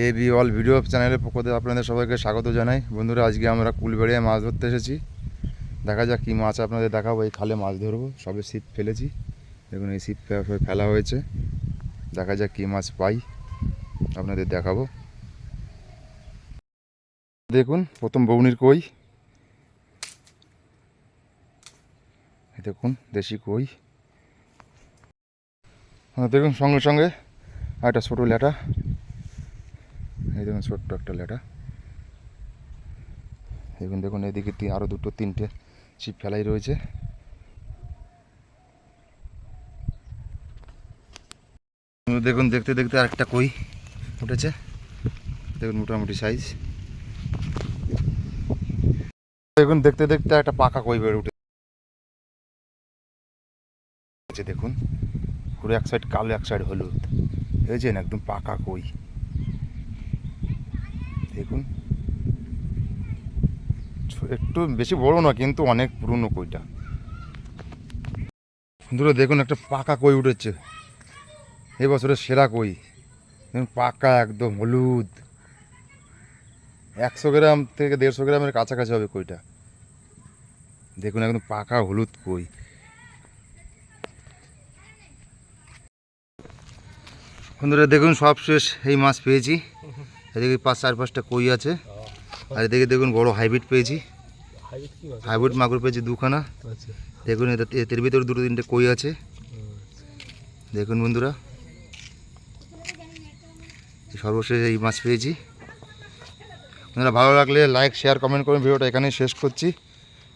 A B all video চ্যানেলের পক্ষ থেকে আপনাদের সবাইকে স্বাগত জানাই। বন্ধুরা আজকে আমরা কুলবেড়িয়ায় মাছ ধরতে এসেছি। দেখা যাক কী মাছ আপনাদের দেখাবো। এই খালে মাছ ধরবো। সবে ছিপ ফেলেছি। দেখুন এই ছিপ ফেলা হয়েছে। দেখা যাক কী মাছ পাই। আপনাদের দেখাবো। দেখুন প্রথম বৌনির কই। দেখুন দেশি কই। হ্যাঁ, দেখুন সঙ্গে সঙ্গে একটা ছোটো ল্যাটা। এই দেখুন ছোট্ট একটা লেটা। দেখুন দেখুন, এদিকে আরও দুটো, তিনটে ছিপ ফেলাই রয়েছে। দেখুন, দেখতে দেখতে আরেকটা কই উঠেছে। দেখুন, মোটামুটি সাইজ দেখুন, দেখতে দেখতে একটা পাকা কই বেড়ে উঠেছে দেখুন, পুরো এক সাইড কালো, এক সাইড হলুদ। বুঝেছেন একদম পাকা কই। দেখুন। একটু বেশি বড় না কিন্তু অনেক পুরনো কইটা। বন্ধুরা, দেখুন একটা পাকা কই উঠেছে। এবছরের সেরা কই। দেখুন, পাকা একদম হলুদ। একশো গ্রাম থেকে দেড়শো গ্রামের কাছাকাছি হবে কইটা। দেখুন, একদম পাকা হলুদ কই। বন্ধুরা, দেখুন, সব শেষ। এই মাছ পেয়েছি। এদিকে পাঁচ চার পাঁচটা কই আছে? আর এদিকে দেখুন বড় হাইব্রিড পেয়েছি। হাইব্রিড মাগুর পেয়েছি দুখানা। আচ্ছা। দেখুন এতে- এদের ভিতরে দুটো তিনটে কই আছে। দেখুন বন্ধুরা। সর্বশেষ এই মাছ পেয়েছি। বন্ধুরা ভালো লাগলে লাইক শেয়ার কমেন্ট করুন ভিডিওটা এখানেই শেষ করছি।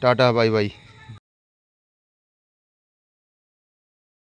Tata bye bye